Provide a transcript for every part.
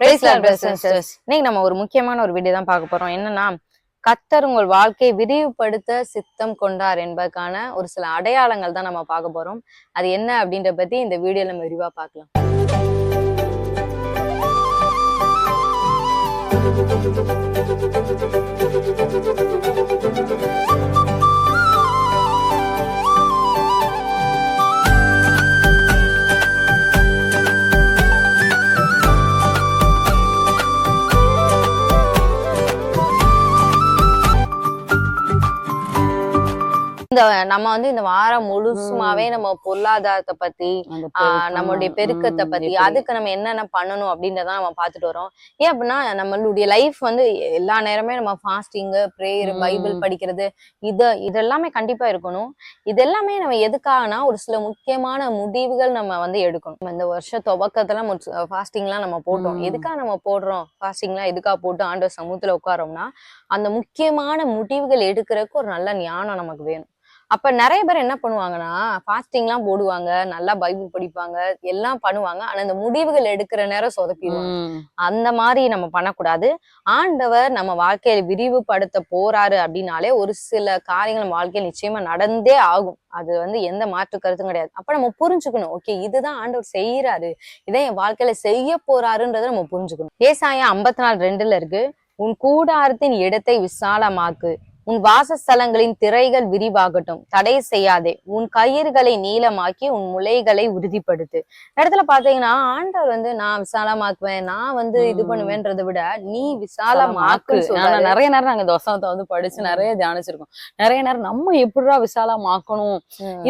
இன்னைக்கு நம்ம ஒரு முக்கியமான ஒரு வீடியோ தான் பார்க்க போறோம். என்னன்னா கத்தர் உங்கள் வாழ்க்கையை விரிவுபடுத்த சித்தம் கொண்டார் என்பதற்கான ஒரு சில அடையாளங்கள் தான் நம்ம பார்க்க போறோம். அது என்ன அப்படின்ற பத்தி இந்த வீடியோல நம்ம விரிவா பார்க்கலாம். இந்த நம்ம வந்து இந்த வாரம் முழுசுமாவே நம்ம பொருளாதாரத்தை பத்தி நம்மளுடைய பெருக்கத்தை பத்தி? அதுக்கு நம்ம என்னென்ன பண்ணணும் அப்படின்றத நம்ம பார்த்துட்டு வரோம். ஏன் அப்படின்னா நம்மளுடைய லைஃப் வந்து எல்லா நேரமே நம்ம ஃபாஸ்டிங் ப்ரேயர். பைபிள் படிக்கிறது இது இதெல்லாமே கண்டிப்பா இருக்கணும். இது எல்லாமே நம்ம எதுக்காகனா ஒரு சில முக்கியமான முடிவுகள் நம்ம வந்து எடுக்கணும். இந்த வருஷ துவக்கத்துல ஃபாஸ்டிங்லாம் நம்ம போட்டோம். எதுக்காக நம்ம போடுறோம்? ஃபாஸ்டிங்லாம் எதுக்காக போட்டு ஆண்டவர் சமூகத்துல உட்காரோம்னா அந்த முக்கியமான முடிவுகள் எடுக்கிறதுக்கு ஒரு நல்ல ஞானம் நமக்கு வேணும். அப்ப நிறைய பேர் என்ன பண்ணுவாங்கன்னா ஃபாஸ்டிங்லாம் போடுவாங்க நல்லா பைபிள் படிப்பாங்க எல்லாம் பண்ணுவாங்க. ஆனா இந்த முடிவுகள் எடுக்கிற நேரம் சொதப்பிடுவாங்க. அந்த மாதிரி நம்ம பண்ணக்கூடாது. ஆண்டவர் நம்ம வாழ்க்கையை விரிவுபடுத்த போறாரு அப்படின்னாலே ஒரு சில காரியங்கள் நம்ம வாழ்க்கையில் நிச்சயமா நடந்தே ஆகும். அது வந்து எந்த மாற்று கருத்தும் கிடையாது. அப்ப நம்ம புரிஞ்சுக்கணும். ஓகே இதுதான் ஆண்டவர் செய்யறாரு இதை என் வாழ்க்கையில செய்ய போறாருன்றதை நம்ம புரிஞ்சுக்கணும். ஏசாயம் ஐம்பத்தி நாலு ரெண்டுல இருக்கு உன் கூடாரத்தின் இடத்தை விசாலமாக்கு. உன் வாசஸ்தலங்களின் திரைகள் விரிவாகட்டும். தடை செய்யாதே. உன் கயிறுகளை நீளமாக்கி உன் முளைகளை உறுதிப்படுத்து. இடத்துல பாத்தீங்கன்னா ஆண்டவர் வந்து நான் விசாலமாக்குவேன் நான் வந்து இது. பண்ணுவேன்றதை விட நீ மாக்கு. விசாலமாக்கு. நிறைய நேரம் நாங்க இந்த வசனத்தை வந்து படிச்சு நிறைய தியானிச்சிருக்கோம். நிறைய நேரம் நம்ம எப்படிடா விசாலமாக்கணும்?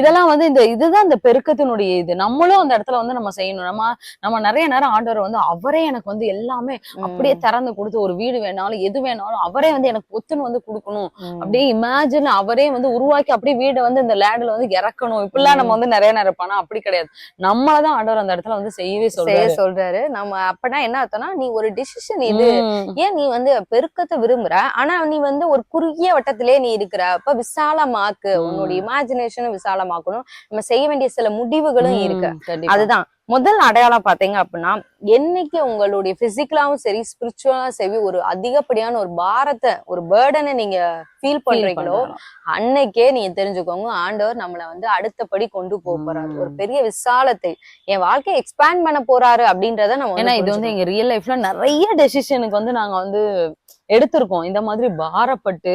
இதெல்லாம் வந்து இந்த இதுதான் இந்த பெருக்கத்தினுடைய இது. நம்மளும் அந்த இடத்துல வந்து நம்ம செய்யணும். நம்ம நம்ம நிறைய நேரம் ஆண்டவர் வந்து அவரே எனக்கு வந்து எல்லாமே அப்படியே திறந்து கொடுத்து ஒரு வீடு வேணாலும் எது வேணாலும் அவரே வந்து எனக்கு பொத்துன்னு வந்து கொடுக்கணும். அப்படியே இமேஜின் அவரே வந்து உருவாக்கி அப்படியே வீடை வந்து இந்த லேண்ட்ல வந்து இறக்கணும். இப்படிலாம் நம்ம வந்து நிறைய நேரம் பண்ணா அப்படி கிடையாது. நம்மளதான் ஆண்டவர் அந்த இடத்துல வந்து செய்யவே செய்ய சொல்றாரு. சொல்றாரு. நம்ம அப்பனா என்ன அர்த்தம்னா நீ ஒரு டிசிஷன் இது. ஏன் நீ வந்து பெருக்கத்தை விரும்புற? ஆனா நீ வந்து ஒரு குறுகிய வட்டத்திலே நீ இருக்கிற. அப்ப விசாலமாக்கு. உன்னோட இமேஜினேஷனும் விசாலமாக்கணும். நம்ம செய்ய வேண்டிய சில முடிவுகளும் இருக்கு. அதுதான். முதல் அடையாளம் பாத்தீங்க அப்படின்னா என்னைக்கு உங்களுடைய பிசிக்கலாவும் சரி ஸ்பிரிச்சுவலாவும் சரி ஒரு அதிகப்படியான ஒரு பாரத்தை ஒரு பேர்டனை நீங்க ஃபீல் பண்றீங்களோ. அன்னைக்கே நீங்க தெரிஞ்சுக்கோங்க ஆண்டவர் நம்மள வந்து அடுத்தபடி கொண்டு போக போறாரு. ஒரு பெரிய விசாலத்தை என் வாழ்க்கையை எக்ஸ்பேண்ட் பண்ண போறாரு அப்படின்றத நம்ம ஏன்னா இது வந்து எங்க ரியல் லைஃப்ல நிறைய டெசிஷனுக்கு வந்து நாங்க வந்து எடுத்திருக்கோம். இந்த மாதிரி பாரப்பட்டு.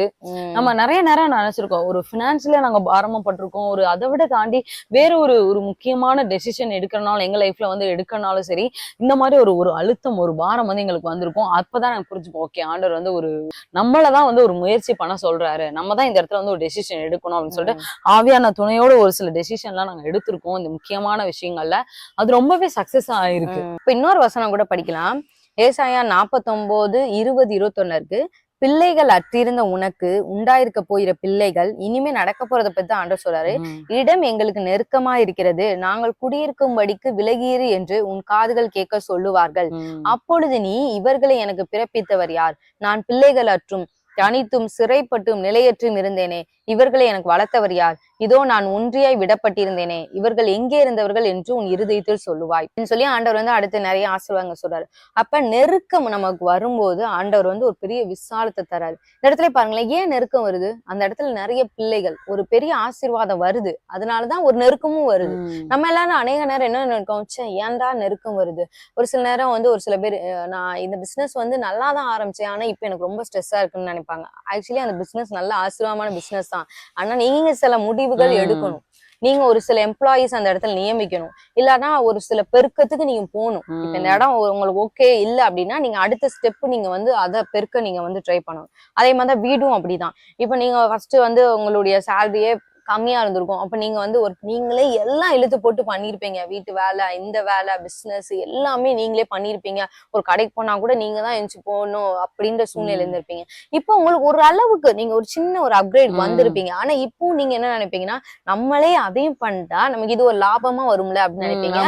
நம்ம நிறைய நேரம் நினைச்சிருக்கோம். ஒரு பினான்சியலா நாங்க பாரமா பட்டிருக்கோம் ஒரு அதை விட தாண்டி வேற ஒரு ஒரு முக்கியமான டெசிஷன் எடுக்கிறனாலும் எங்க லைஃப்ல வந்து எடுக்கனாலும் சரி இந்த மாதிரி ஒரு ஒரு அழுத்தம் ஒரு பாரம் வந்து எங்களுக்கு வந்திருக்கும். அப்பதான் எனக்கு புரிஞ்சுப்போம் ஓகே ஆண்டவர் வந்து ஒரு நம்மளதான் வந்து ஒரு முயற்சி பண்ண சொல்றாரு. நம்ம தான் இந்த இடத்துல வந்து ஒரு டெசிஷன் எடுக்கணும் அப்படின்னு சொல்லிட்டு ஆவியான துணையோட ஒரு சில டெசிஷன்லாம் நாங்க எடுத்திருக்கோம். இந்த முக்கியமான விஷயங்கள்ல. அது ரொம்பவே சக்சஸ் ஆயிருக்கு. இப்ப இன்னொரு வசனம் கூட படிக்கலாம். ஏசாயா நாப்பத்தொன்பது இருபது இருபத்தொன்னு இருக்கு. பிள்ளைகள் அற்றிருந்த உனக்கு உண்டாயிருக்க போகிற பிள்ளைகள் இனிமே நடக்க போறத பத்தி ஆண்டவர் சொல்றாரு. இடம் எங்களுக்கு நெருக்கமா இருக்கிறது. நாங்கள் குடியிருக்கும்படிக்கு விலகியிரு என்று உன் காதுகள் கேட்க சொல்லுவார்கள். அப்பொழுது நீ இவர்களை எனக்கு பிறப்பித்தவர் யார்? நான் பிள்ளைகள் அற்றும் தனித்தும் சிறைப்பட்டும் நிலையற்றும் இருந்தேனே. இவர்களை எனக்கு வளர்த்தவர் யார்? இதோ நான் ஒன்றியாய் விடப்பட்டிருந்தேனே இவர்கள் எங்கே இருந்தவர்கள் என்று உன் இருதயத்தில் சொல்லுவாய். சொல்லி ஆண்டவர் வந்து அடுத்து நிறைய ஆசீர்வாதங்கள் சொல்றாரு. அப்ப நெருக்கம் நமக்கு வரும்போது ஆண்டவர் வந்து ஒரு பெரிய விசாலத்தை தராரு. இந்த இடத்துல பாருங்களேன் ஏன் நெருக்கம் வருது? அந்த இடத்துல நிறைய பிள்ளைகள் ஒரு பெரிய ஆசீர்வாதம் வருது. அதனாலதான் ஒரு நெருக்கமும் வருது. நம்ம எல்லாரும் அநேக நேரம் என்ன நினைக்கோம் ஏன்டா நெருக்கம் வருது? ஒரு சில நேரம் வந்து ஒரு சில பேர் நான் இந்த பிசினஸ் வந்து நல்லா தான் ஆரம்பிச்சேன். ஆனா இப்போ எனக்கு ரொம்ப ஸ்ட்ரெஸ்ஸா இருக்குன்னு நினைப்பாங்க. ஆக்சுவலி அந்த பிசினஸ் நல்ல ஆசீர்வாதமான பிசினஸ் தான். ஆனா நீங்க சில முடிவுகள். எடுக்கணும். நீங்க ஒரு சில எம்ப்ளாயிஸ் அந்த இடத்துல நியமிக்கணும். இல்லனா ஒரு சில பெருக்கத்துக்கு நீங்க போகணும். இப்ப இந்த. இடம் உங்களுக்கு ஓகே இல்ல அப்படின்னா நீங்க அடுத்த ஸ்டெப் நீங்க வந்து அதை பெருக்க நீங்க வந்து ட்ரை பண்ணணும். அதே மாதிரி தான் வீடும் அப்படிதான். இப்ப நீங்க ஃபர்ஸ்ட் வந்து உங்களுடைய சேலரியே கம்மியா இருந்திருக்கும். அப்ப நீங்க வந்து ஒரு நீங்களே எல்லாம் இழுத்து போட்டு பண்ணிருப்பீங்க. வீட்டு வேலை இந்த வேலை பிசினஸ் எல்லாமே நீங்களே பண்ணிருப்பீங்க. ஒரு கடைக்கு போனா கூட நீங்க தான் எந்திச்சு போகணும் அப்படின்ற சூழ்நிலை. இருந்திருப்பீங்க. இப்போ உங்களுக்கு ஒரு அளவுக்கு நீங்க ஒரு சின்ன ஒரு அப்கிரேட். வந்திருப்பீங்க. ஆனா இப்போ நீங்க என்ன நினைப்பீங்கன்னா நம்மளே அதையும் பண்ணிட்டா நமக்கு இது ஒரு லாபமா வரும்ல அப்படின்னு நினைப்பீங்க.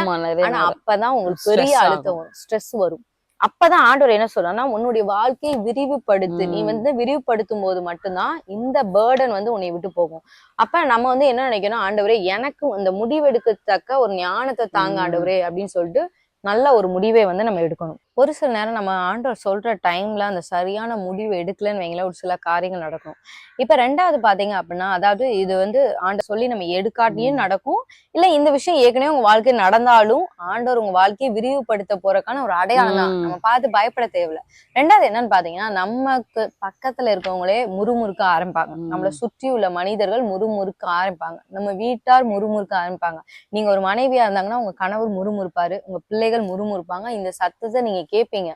ஆனா. அப்பதான் உங்களுக்கு பெரிய அழுத்தம் ஸ்ட்ரெஸ் வரும். அப்பதான் ஆண்டவர் என்ன சொல்றாருன்னா உன்னுடைய வாழ்க்கையை விரிவுபடுத்து நீ. வந்து விரிவுபடுத்தும் போது மட்டும்தான் இந்த பேர்டன் வந்து உன்னை விட்டு போகும் அப்ப நம்ம வந்து என்ன நினைக்கணும் ஆண்டவரே எனக்கு இந்த முடிவெடுக்கத்தக்க ஒரு ஞானத்தை தாங்க. ஆண்டவரே அப்படின்னு சொல்லிட்டு நல்ல ஒரு முடிவை வந்து நம்ம எடுக்கணும் ஒரு சில நேரம் நம்ம ஆண்டவர் சொல்ற டைம்ல அந்த சரியான முடிவு எடுக்கலன்னு வைங்களேன் ஒரு சில காரியங்கள் நடக்கும். இப்ப ரெண்டாவது பாத்தீங்க அப்படின்னா அதாவது இது வந்து ஆண்டவர் சொல்லி நம்ம எடுக்காட்டியும் நடக்கும். இல்ல இந்த விஷயம் ஏற்கனவே உங்க வாழ்க்கை நடந்தாலும் ஆண்டவர் உங்க வாழ்க்கையை விரிவுபடுத்த போறதுக்கான ஒரு அடையாளம் தான். நம்ம பார்த்து பயப்பட தேவையில்ல. ரெண்டாவது என்னன்னு பாத்தீங்கன்னா நமக்கு பக்கத்துல இருக்கவங்களே முறுமுறுக்க ஆரம்பிப்பாங்க. நம்மள சுற்றி உள்ள மனிதர்கள் முறுமுறுக்க ஆரம்பிப்பாங்க. நம்ம வீட்டார் முறுமுறுக்க ஆரம்பிப்பாங்க. நீங்க ஒரு மனைவியா இருந்தாங்கன்னா உங்க கணவர் முறுமுறுப்பாரு உங்க பிள்ளைகள் முறுமுறுப்பாங்க. இந்த சத்தத்தை நீங்க கேட்பீங்க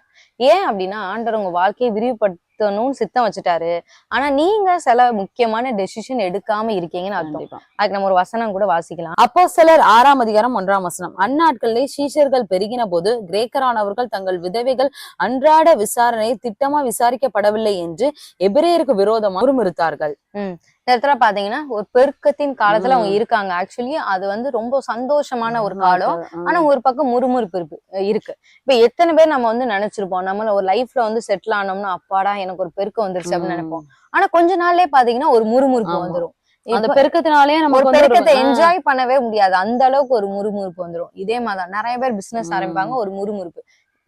ஏன் அப்படின்னா ஆண்டவர் உங்க வாழ்க்கையை விரிவுபடுத்தணும்னு சித்தம் வச்சுட்டாரு. ஆனா நீங்க சில முக்கியமான டெசிஷன் எடுக்காம இருக்கீங்கன்னு அர்த்தம். அதுக்கு நம்ம ஒரு வசனம் கூட வாசிக்கலாம். அப்போ சிலர் ஆறாம் அதிகாரம் ஒன்றாம் வசனம். அந்நாட்களிலே சீஷர்கள் பெருகின போது கிரேக்கரானவர்கள் தங்கள் விதவைகள் அன்றாட விசாரணை திட்டமா விசாரிக்கப்படவில்லை என்று எபிரேயருக்கு விரோதமாக முறுமுறுத்தார்கள். இந்த இடத்துல பாத்தீங்கன்னா ஒரு பெருக்கத்தின் காலத்துல அவங்க ம். இருக்காங்க. ஆக்சுவலி அது வந்து ரொம்ப சந்தோஷமான ஒரு காலம். ஆனா ஒரு பக்கம் முறுமுறுப்பு இருக்கு இருக்கு. இப்ப எத்தனை பேர் நம்ம வந்து நினைச்சிருப்போம் நம்மள ஒரு லைஃப்ல வந்து செட்டில் ஆனோம்னா அப்பாடா எனக்கு ஒரு பெருக்கம் வந்துருச்சு அப்படின்னு நினைப்போம். ஆனா கொஞ்ச நாள்லயே பாத்தீங்கன்னா ஒரு முறுமுறுப்பு. வந்துரும். அந்த இப்ப பெருக்கத்தினாலே ஒரு நமக்கு வந்து பெருக்கத்தை என்ஜாய் பண்ணவே முடியாது. அந்த அளவுக்கு ஒரு முறுமுறுப்பு வந்துரும். இதே மாதிரிதான். நிறைய பேர் பிசினஸ் ம். ஆரம்பிப்பாங்க ஒரு முறுமுறுப்பு.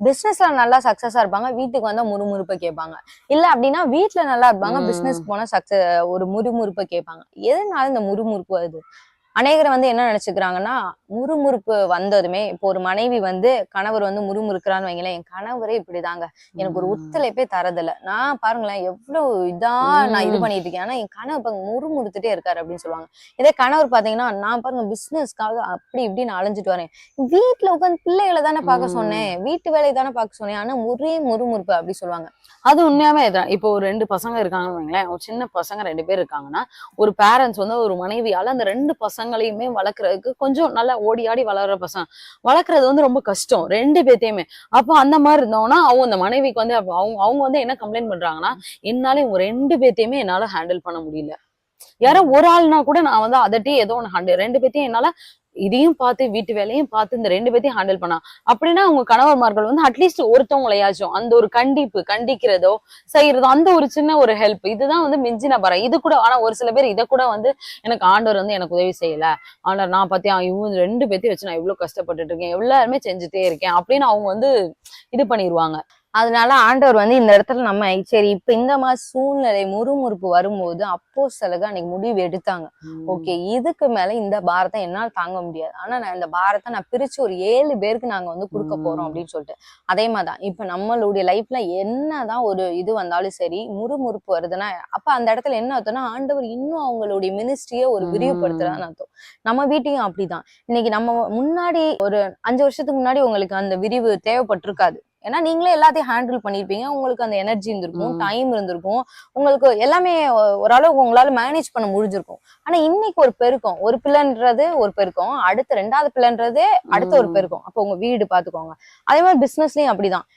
பிசினஸ்ல நல்லா சக்சஸா இருப்பாங்க. வீட்டுக்கு வந்தா முறுமுறுப்பை கேட்பாங்க. இல்ல அப்படின்னா வீட்ல நல்லா இருப்பாங்க. பிசினஸ் போனா சக்சஸ் ஒரு முறுமுறுப்பை கேட்பாங்க. எதனால இந்த முறுமுறுப்பு வருது? அநேகரை வந்து என்ன நினைச்சுக்கிறாங்கன்னா முறுமுறுப்பு வந்ததுமே இப்போ ஒரு மனைவி வந்து கணவர் வந்து முறுமுறுக்கிறான்னு வைங்களேன் என் கணவரே இப்படிதாங்க. எனக்கு ஒரு. ஒத்துழைப்பே தரதில்ல. நான் பாருங்களேன் எவ்வளவு இதா நான் இது. பண்ணிட்டு இருக்கேன் ஆனா என் கணவர் பாருங்க முறுமுறுத்துட்டே இருக்காரு அப்படின்னு சொல்லுவாங்க. இதே கணவர் பாத்தீங்கன்னா நான் பாருங்க பிசினஸ்க்காக அப்படி இப்படின்னு அலைஞ்சிட்டு வரேன். வீட்டுல உட்காந்து பிள்ளைகளை தானே பார்க்க. சொன்னேன். வீட்டு வேலையை தானே பார்க்க சொன்னேன். ஆனா ஒரே முறுமுறுப்பு அப்படி சொல்லுவாங்க. அது உண்மையாவே இப்போ ஒரு ரெண்டு பசங்க இருக்காங்கன்னு வைங்களேன் ஒரு சின்ன பசங்க ரெண்டு பேர் இருக்காங்கன்னா ஒரு பேரண்ட்ஸ் வந்து ஒரு மனைவியால அந்த ரெண்டு பசங்களையுமே வளர்க்கறதுக்கு கொஞ்சம் நல்லா ஓடி ஆடி வளர்ற பசங்க. வளர்க்கறது வந்து ரொம்ப கஷ்டம். ரெண்டு பேர்த்தையுமே அப்போ அந்த மாதிரி இருந்தோம்னா அவங்க அந்த மனைவிக்கு வந்து அவங்க அவங்க வந்து என்ன கம்ப்ளைண்ட் பண்றாங்கன்னா என்னால இவங்க ரெண்டு பேர்த்தையுமே என்னால ஹேண்டில் பண்ண முடியல. யாரோ ஒரு ஆள்னா கூட நான் வந்து அதட்டி ஏதோ ஒன்று ஹேண்டில் ரெண்டு பேத்தையும் என்னால இதையும் பார்த்து வீட்டு வேலையும் பார்த்து இந்த ரெண்டு பேத்தையும் ஹேண்டில் பண்ணா. அப்படின்னா அவங்க கணவர்மார்கள் வந்து அட்லீஸ்ட் ஒருத்தவங்களையாச்சும் அந்த ஒரு கண்டிப்பு கண்டிக்கிறதோ செய்யறதோ அந்த ஒரு சின்ன ஒரு ஹெல்ப் இதுதான் வந்து மிஞ்சின பரம். இது கூட ஆனா ஒரு சில பேர் இதை கூட வந்து எனக்கு ஆண்டவர் வந்து எனக்கு உதவி செய்யல. ஆனால் நான் பார்த்தியா இவங்க ரெண்டு பேத்தையும் வச்சு நான் இவ்வளவு கஷ்டப்பட்டுட்டு இருக்கேன் எல்லாருமே செஞ்சுட்டே இருக்கேன் அப்படின்னு அவங்க வந்து இது பண்ணிடுவாங்க அதனால ஆண்டவர் வந்து இந்த இடத்துல நம்ம சரி இப்ப இந்த மாதிரி சூழ்நிலை முறுமுறுப்பு வரும்போது அப்போ சிலக அன்னைக்கு முடிவு எடுத்தாங்க. ஓகே இதுக்கு மேல இந்த பாரத்தை என்னால் தாங்க முடியாது. ஆனா நான் இந்த பாரத்தை நான் பிரிச்சு ஒரு ஏழு பேருக்கு நாங்க வந்து கொடுக்க போறோம். அப்படின்னு சொல்லிட்டு. அதே மாதிரிதான் இப்ப நம்மளுடைய லைஃப்ல என்னதான் ஒரு இது வந்தாலும் சரி முறுமுறுப்பு வருதுன்னா அப்ப அந்த இடத்துல என்ன அர்த்தம்னா ஆண்டவர் இன்னும் அவங்களுடைய மினிஸ்ட்ரியை ஒரு ம். விரிவுபடுத்துறான்னு அர்த்தம். நம்ம வீட்டையும் அப்படிதான். இன்னைக்கு நம்ம முன்னாடி ஒரு அஞ்சு வருஷத்துக்கு முன்னாடி உங்களுக்கு அந்த விரிவு தேவைப்பட்டிருக்காது. ஏன்னா நீங்களே எல்லாத்தையும் ஹேண்டில் பண்ணிருப்பீங்க. உங்களுக்கு அந்த எனர்ஜி இருந்திருக்கும். டைம் இருந்திருக்கும். உங்களுக்கு எல்லாமே ஓரளவுக்கு உங்களால மேனேஜ் பண்ண முடிஞ்சிருக்கும். ஆனா இன்னைக்கு ஒரு பெருக்கம். ஒரு பிள்ளைன்றது ஒரு பெருக்கம். அடுத்த ரெண்டாவது பிள்ளைன்றது அடுத்த ஒரு. பெருக்கம். அப்போ உங்க வீடு பாத்துக்கோங்க. அதே மாதிரி பிசினஸ்லயும் அப்படிதான்.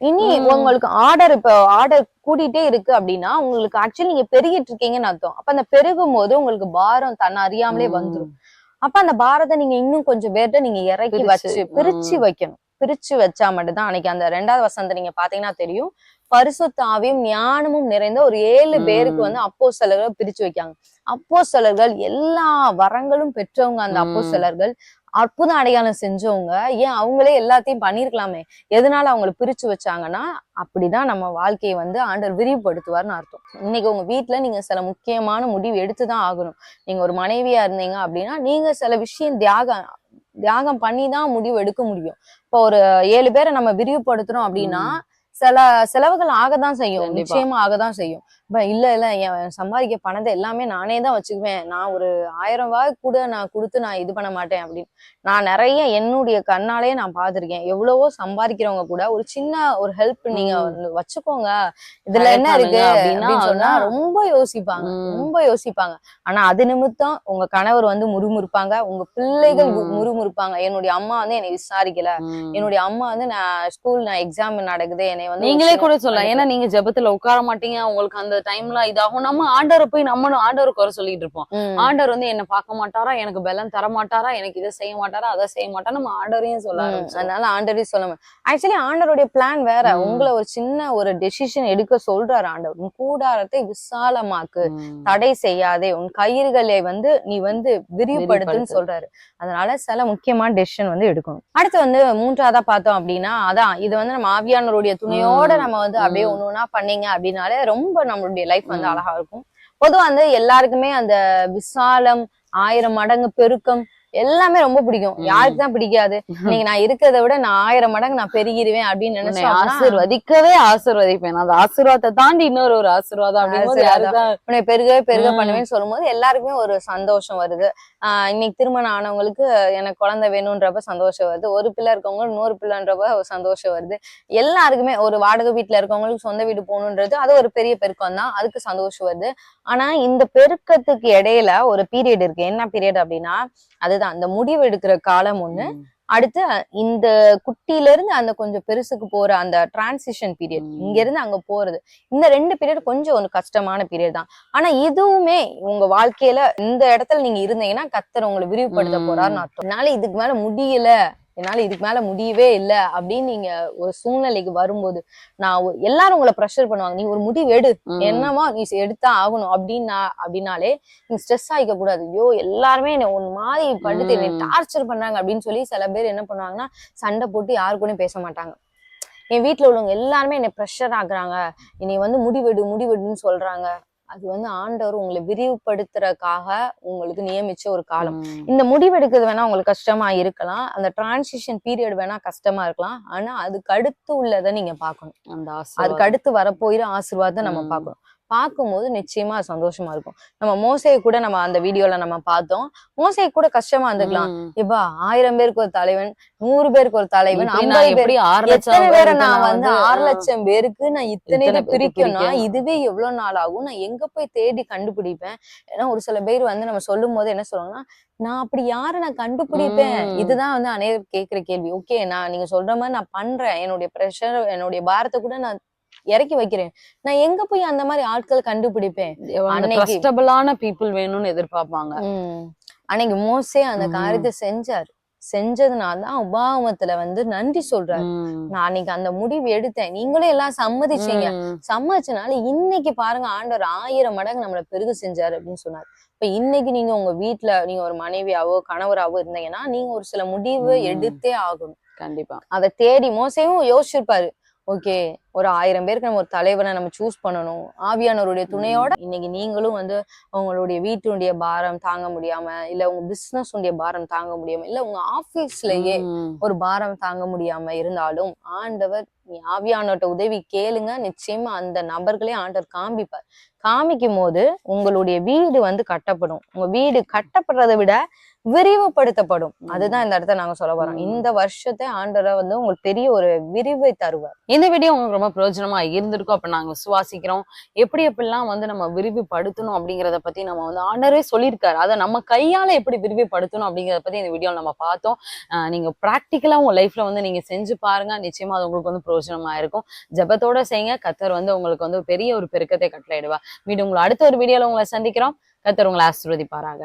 இனி. உங்களுக்கு ஆர்டர் இப்போ ஆர்டர் கூட்டிட்டே இருக்கு அப்படின்னா உங்களுக்கு ஆக்சுவலி நீங்க பெருகிட்டு இருக்கீங்கன்னு அர்த்தம். அப்ப அந்த பெருகும் போது உங்களுக்கு பாரம் தன்னை அறியாமலே வந்துரும். அப்ப அந்த பாரத்தை நீங்க இன்னும் கொஞ்சம் பேர்ட்ட நீங்க இறக்கி வச்சு பிரிச்சு. வைக்கணும். பிரிச்சு வச்சா மட்டும்தான் அன்னைக்கு அந்த ரெண்டாவது வசனத்தை நீங்க பாத்தீங்கன்னா தெரியும். பரிசுத்த ஆவியும் ஞானமும் நிறைந்த ஒரு ஏழு பேருக்கு. வந்து அப்போ பிரிச்சு வைக்காங்க அப்போ எல்லா வரங்களும் பெற்றவங்க அந்த. அப்போ அற்புத அடையாளம் செஞ்சவங்க. ஏன் அவங்களே எல்லாத்தையும் பண்ணிருக்கலாமே எதனால அவங்கள பிரிச்சு வச்சாங்கன்னா அப்படிதான் நம்ம வாழ்க்கையை வந்து ஆண்டவர் விரிவுபடுத்துவார்னு அர்த்தம். இன்னைக்கு உங்க வீட்ல நீங்க சில முக்கியமான முடிவு எடுத்துதான் ஆகணும். நீங்க ஒரு மனைவியா இருந்தீங்க அப்படின்னா நீங்க சில விஷயம் தியாகம் தியாகம் பண்ணி தான் முடிவு எடுக்க முடியும். இப்போ ஒரு ஏழு பேரை நம்ம விரிவுபடுத்துறோம் அப்படின்னா சில செலவுகள் ஆகதான் செய்யும். நிச்சயமா ஆகதான் செய்யும். இல்ல இல்ல என் சம்பாதிக்க பணத்தை எல்லாமே நானே தான் வச்சுக்குவேன். நான் ஒரு ஆயிரம் ரூபாய் கூட நான் கொடுத்து நான் இது பண்ண மாட்டேன் அப்படின்னு. நான் நிறைய என்னுடைய கண்ணாலே நான் பார்த்திருக்கேன். எவ்வளவோ சம்பாதிக்கிறவங்க கூட ஒரு சின்ன ஒரு ஹெல்ப் நீங்க வச்சுக்கோங்க. இதுல என்ன இருக்கு அப்படின்னா. ரொம்ப யோசிப்பாங்க. ரொம்ப யோசிப்பாங்க. ஆனா அது நிமித்தம் உங்க கணவர் வந்து முறுமுறுப்பாங்க. உங்க பிள்ளைகள். முறுமுறுப்பாங்க. என்னுடைய அம்மா வந்து என்னை விசாரிக்கல. என்னுடைய அம்மா வந்து நான் ஸ்கூல் நான் எக்ஸாம் நடக்குது. என்னை வந்து நீங்களே கூட சொல்லலாம். ஏன்னா நீங்க ஜெபத்துல உட்கார மாட்டீங்க. உங்களுக்கு அந்த அந்த டைம்ல இதாகும் நம்ம ஆண்டவரை போய் நம்மளும் ஆண்டவரை குறை சொல்லிட்டு இருப்போம் ம். ஆண்டவர் வந்து என்ன பார்க்க மாட்டாரா எனக்கு பலன் தர மாட்டாரா எனக்கு இதை செய்ய மாட்டாரா அதை செய்ய மாட்டாரா நம்ம ஆண்டவரையும் சொல்ல. அதனால ஆண்டவரே சொல்ல ஆக்சுவலி ஆண்டவருடைய பிளான் வேற. உங்களை ஒரு சின்ன ஒரு டெசிஷன் எடுக்க சொல்றாரு ஆண்டவர் உன் கூடாரத்தை விசாலமாக்கு. தடை செய்யாதே உன் கயிறுகளை வந்து நீ வந்து விரிவுபடுத்துன்னு விரிவுபடுத்து. சொல்றாரு அதனால சில முக்கியமான டெசிஷன் வந்து எடுக்கணும் அடுத்து வந்து மூன்றாவதா பார்த்தோம் அப்படின்னா அதான் இது வந்து நம்ம ஆவியானவருடைய துணையோட. நம்ம வந்து அப்படியே. ஒண்ணு ஒண்ணா பண்ணீங்க அப்படின்னாலே ரொம்ப நம்மளுடைய லைஃப் வந்து. அழகா இருக்கும் பொதுவா வந்து எல்லாருக்குமே அந்த விசாலம் ஆயிரம் மடங்கு பெருக்கம் எல்லாமே ரொம்ப பிடிக்கும் ம். யாருக்கு தான் பிடிக்காது இன்னைக்கு நான் இருக்கிறத விட நான் ஆயிரம் மடங்கு நான் பெருகிருவேன் அப்படின்னு உன்னை நினைச்சோம்னா ஆசீர்வதிக்கவே ஆசீர்வதிப்பேன் அந்த ஆசீர்வாதத்தை தாண்டி இன்னொரு ஒரு ஆசீர்வாதம். யாருதான் உன்னை பெருக. பண்ணுவேன்னு சொல்லும்போது எல்லாருக்குமே ஒரு சந்தோஷம் வருது இன்னைக்கு திருமணம் ஆனவங்களுக்கு எனக்கு குழந்தை வேணும்ன்றப்ப சந்தோஷம் வருது. ஒரு பிள்ளை இருக்கவங்க நூறு பிள்ளைன்றப்ப சந்தோஷம் வருது. எல்லாருக்குமே ஒரு வாடகை வீட்டுல இருக்கவங்களுக்கு சொந்த வீடு போகணுன்றது அது ஒரு பெரிய பெருக்கம் தான். அதுக்கு சந்தோஷம் வருது. ஆனா இந்த பெருக்கத்துக்கு இடையில ஒரு பீரியட் இருக்கு. என்ன பீரியட் அப்படின்னா அதுதான். அந்த முடிவு எடுக்கிற காலம் ஒண்ணு. அடுத்து இந்த குட்டில இருந்து அந்த கொஞ்சம் பெருசுக்கு போற அந்த டிரான்சிஷன் பீரியட். இங்க இருந்து அங்க போறது. இந்த ரெண்டு பீரியட் கொஞ்சம் ஒரு கஷ்டமான பீரியட் தான். ஆனா இதுவுமே உங்க வாழ்க்கையில இந்த இடத்துல நீங்க இருந்தீங்கன்னா கத்தர் உங்களை விரிவுபடுத்த. போறாருன்னு அர்த்தம். என்னால இதுக்கு மேல முடியல. என்னால இதுக்கு மேல முடியவே இல்ல அப்படின்னு நீங்க ஒரு சூழ்நிலைக்கு வரும்போது நான் எல்லாரும் உங்களை ப்ரெஷர் பண்ணுவாங்க. நீ ஒரு முடிவு எடு. என்னமா நீ எடுத்தா ஆகணும் அப்படின்னா அப்படின்னாலே நீங்க ஸ்ட்ரெஸ் ஆகிக்க கூடாது ஐயோ எல்லாருமே என்ன ஒரு மாதிரி படுத்து என்னை. டார்ச்சர் பண்றாங்க அப்படின்னு சொல்லி சில பேர் என்ன பண்ணுவாங்கன்னா சண்டை போட்டு யாரு கூடயும் பேச மாட்டாங்க. என் வீட்ல உள்ளவங்க எல்லாருமே என்னை ப்ரெஷர் ஆகுறாங்க என்னை வந்து முடிவெடு முடிவெடுன்னு சொல்றாங்க. அது வந்து ஆண்டவர் உங்களை விரிவுபடுத்துறதுக்காக உங்களுக்கு நியமிச்ச ஒரு காலம். இந்த முடிவெடுக்கிறது வேணா உங்களுக்கு கஷ்டமா இருக்கலாம் அந்த டிரான்சிஷன் பீரியட் வேணா கஷ்டமா இருக்கலாம் ஆனா அதுக்கு அடுத்து உள்ளதை நீங்க பார்க்கணும் அந்த அதுக்கு. அடுத்து வரப்போயிற ஆசீர்வாதம் நம்ம ம். பார்க்கும்போது நிச்சயமா சந்தோஷமா இருக்கும். நம்ம மோசையை கூட நம்ம அந்த வீடியோல நம்ம பார்த்தோம். மோசையை கூட கஷ்டமா இருந்துக்கலாம். இப்பா ஆயிரம் பேருக்கு ஒரு தலைவன் நூறு பேருக்கு ஒரு தலைவன் ஐம்பது பேர் எத்தனை நான் வந்து ஆறு லட்சம் பேருக்கு நான் இத்தனை இது பேருக்கு பிரிக்கணும் பிரிக்கணும். இதுவே எவ்வளவு நாள் ஆகும்? நான் எங்க போய் தேடி கண்டுபிடிப்பேன்? ஏன்னா ஒரு சில பேர் வந்து நம்ம சொல்லும் போது என்ன சொல்லுவாங்கன்னா நான் அப்படி யாரை நான் கண்டுபிடிப்பேன். இதுதான் வந்து அனைவரும் கேக்குற கேள்வி. ஓகே நான் நீங்க சொல்ற மாதிரி நான் பண்றேன். என்னுடைய ப்ரெஷர் என்னுடைய பாரத்தை கூட நான் இறக்கி வைக்கிறேன். நான் எங்க போய் அந்த மாதிரி ஆட்கள் கண்டுபிடிப்பேன்? ட்ரஸ்டபிளான பீப்புள் வேணும்னு எதிர்பார்ப்பாங்க. அன்னைக்கு மோசே அந்த. காரியத்தை செஞ்சாரு. செஞ்சதுனால தான் உபாகமத்துல வந்து நன்றி சொல்றாரு. நான் அன்னைக்கு அந்த முடிவு எடுத்தேன். நீங்களும் எல்லாம் சம்மதிச்சீங்க. சம்மதிச்சனால இன்னைக்கு பாருங்க ஆண்டவர் ஆயிரம் மடங்கு நம்மள பெருக செஞ்சாரு அப்படின்னு சொன்னார். இப்ப இன்னைக்கு நீங்க உங்க வீட்ல நீங்க ஒரு மனைவியாவோ கணவராவோ இருந்தீங்கன்னா நீங்க ஒரு சில முடிவு. எடுத்தே ஆகணும். கண்டிப்பா. அதை தேடி மோசையும் யோசிச்சிருப்பாரு. ஓகே ஒரு ஆயிரம் பேருக்கு நம்ம ஒரு தலைவனை நம்ம சூஸ் பண்ணணும். ஆவியானவருடைய துணையோட இன்னைக்கு நீங்களும் வந்து உங்களுடைய வீட்டுடைய பாரம் தாங்க முடியாம இல்ல உங்க பிசினஸ் உடைய பாரம் தாங்க முடியாம இல்ல உங்க ஆபீஸ்லயே. ஒரு பாரம் தாங்க முடியாம இருந்தாலும் ஆண்டவர் நீ ஆவியானவர்ட்ட உதவி கேளுங்க. நிச்சயமா அந்த நபர்களே ஆண்டவர் காமிப்பார் காமிக்கும் போது உங்களுடைய வீடு வந்து கட்டப்படும். உங்க வீடு கட்டப்படுறதை விட விரிவுபடுத்தப்படும். அதுதான் இந்த இடத்த நாங்க சொல்ல போறோம் ம். இந்த வருஷத்தை ஆண்டவர் வந்து உங்களுக்கு பெரிய ஒரு விரிவை தருவார். இந்த வீடியோ உங்களுக்கு ரொம்ப பிரயோஜனமா இருந்திருக்கும் அப்ப நாங்க விசுவாசிக்கிறோம். எப்படி எப்படிலாம் வந்து நம்ம விரிவுபடுத்தணும் அப்படிங்கறத பத்தி நம்ம வந்து ஆண்டரே சொல்லியிருக்காரு. அதை நம்ம கையால எப்படி விரிவுபடுத்தணும் அப்படிங்கறத பத்தி இந்த வீடியோல நம்ம பார்த்தோம். நீங்க பிராக்டிக்கலா உங்க லைஃப்ல வந்து நீங்க செஞ்சு பாருங்க. நிச்சயமா அது உங்களுக்கு வந்து பிரயோஜனமா இருக்கும். ஜெபத்தோட செய்யுங்க. கத்தர் வந்து உங்களுக்கு வந்து பெரிய ஒரு பெருக்கத்தை கட்டளையிடுவா மீண்டும் உங்களை அடுத்த ஒரு வீடியோல உங்களை சந்திக்கிறோம். கத்தர் உங்களை ஆசீர்வதிப்பாராக.